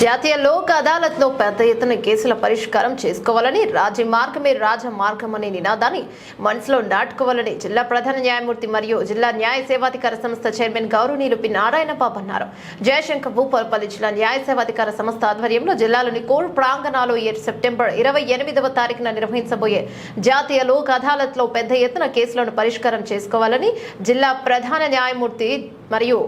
జాతీయ లోక్ అదాలత్లో పెద్ద ఎత్తున కేసుల పరిష్కారం చేసుకోవాలని రాజ్య మార్గమే రాజ మార్గం అనే నినాదాన్ని మనసులో నాటుకోవాలని జిల్లా ప్రధాన న్యాయమూర్తి మరియు జిల్లా న్యాయ సేవాధికార సంస్థ చైర్మన్ గౌరవనీయులు పి నారాయణ బాబు అన్నారు. జయశంకర్ భూపాలపల్లి జిల్లా న్యాయ సేవాధికార సంస్థ ఆధ్వర్యంలో జిల్లాలోని కోల్ ప్రాంగణాలు ఈ సెప్టెంబర్ ఇరవై ఎనిమిదవ తారీఖున నిర్వహించబోయే జాతీయ లోక్ అదాలత్లో పెద్ద ఎత్తున కేసులను పరిష్కారం చేసుకోవాలని జిల్లా ప్రధాన న్యాయమూర్తి మరియు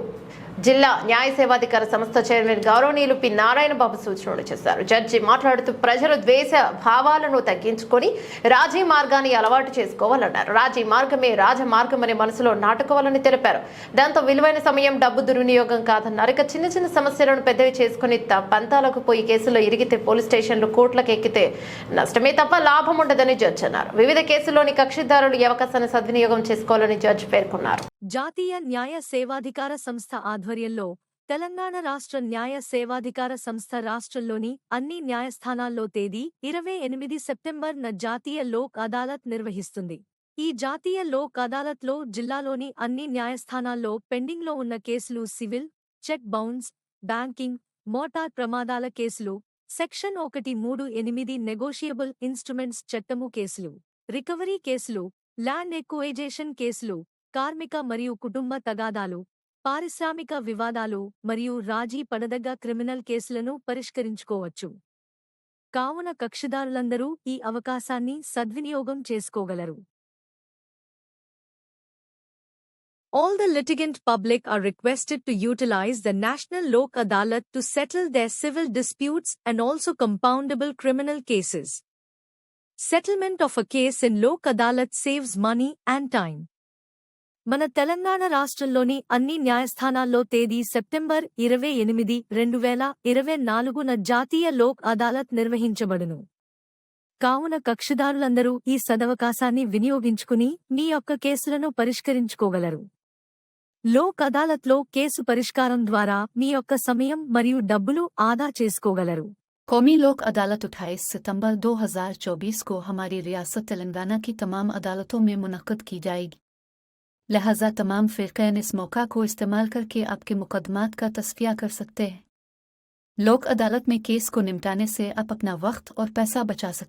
జిల్లా న్యాయ సేవాధికార సంస్థ చైర్మన్ గౌరవనీయులు పి. నారాయణ బాబు సూచనలు చేశారు. జడ్జి మాట్లాడుతూ ప్రజలు ద్వేష భావాలను తగ్గించుకొని రాజీ మార్గాన్ని అలవాటు చేసుకోవాలన్నారు. రాజీ మార్గమే రాజ మార్గం అనే మనసులో నాటుకోవాలని తెలిపారు. దాంతో విలువైన సమయం డబ్బు దుర్వినియోగం కాదన్నారు. ఇక చిన్న చిన్న సమస్యలను పెద్దవి చేసుకుని త- పంతాలకు పోయి కేసులో ఇరిగితే పోలీస్ స్టేషన్లు కోట్లకు ఎక్కితే నష్టమే తప్ప లాభం ఉండదని జడ్జి అన్నారు. వివిధ కేసుల్లోని కక్షిదారులు ఈ అవకాశాన్ని సద్వినియోగం చేసుకోవాలని జడ్జి పేర్కొన్నారు. జాతీయ న్యాయ సేవాధికార సంస్థ ఆధ్వర్యంలో తెలంగాణ రాష్ట్ర న్యాయ సేవాధికార సంస్థ రాష్ట్రంలోని అన్ని న్యాయస్థానాల్లో తేదీ ఇరవై ఎనిమిది సెప్టెంబర్ న జాతీయ లోక్ అదాలత్ నిర్వహిస్తుంది. ఈ జాతీయ లోక్ అదాలత్లో జిల్లాలోని అన్ని న్యాయస్థానాల్లో పెండింగ్లో ఉన్న కేసులు civil cheque bounce banking motor ప్రమాదాల కేసులు సెక్షన్ ఒకటి మూడు ఎనిమిది నెగోషియబుల్ ఇన్స్ట్రుమెంట్స్ చట్టము కేసులు రికవరీ కేసులు ల్యాండ్ ఎక్వైజేషన్ కేసులు కార్మిక మరియు కుటుంబ తగాదాలు పారిశ్రామిక వివాదాలు మరియు రాజీ పడదగ్గ క్రిమినల్ కేసులను పరిష్కరించుకోవచ్చు కావున కక్షిదారులందరూ ఈ అవకాశాన్ని సద్వినియోగం చేసుకోగలరు All the litigant public are requested to utilize the National Lok Adalat to settle their civil disputes and also compoundable criminal cases. Settlement of a case in Lok Adalat saves money and time. మన తెలంగాణ రాష్ట్రంలోని అన్ని న్యాయస్థానాల్లో తేదీ September ఇరవై ఎనిమిది రెండు వేల ఇరవై నాలుగున జాతీయ లోక్ అదాలత్ నిర్వహించబడును కావున కక్షిదారులందరూ ఈ సదవకాశాన్ని వినియోగించుకుని మీ యొక్క కేసులను పరిష్కరించుకోగలరు లోక్ అదాలత్లో కేసు పరిష్కారం ద్వారా మీ యొక్క సమయం మరియు డబ్బులు ఆదా చేసుకోగలరు कौमी लोक अदालत 28 सितंबर 2024 को हमारी रियासत तेलंगाना की तमाम अदालतों में मुनक़द की जाएगी لہذا تمام فرقین اس موقع کو استعمال کر کے آپ کے مقدمات کا تصفیہ کر سکتے ہیں۔ لوک عدالت میں کیس کو نمٹانے سے آپ اپنا وقت اور پیسہ بچا سکتے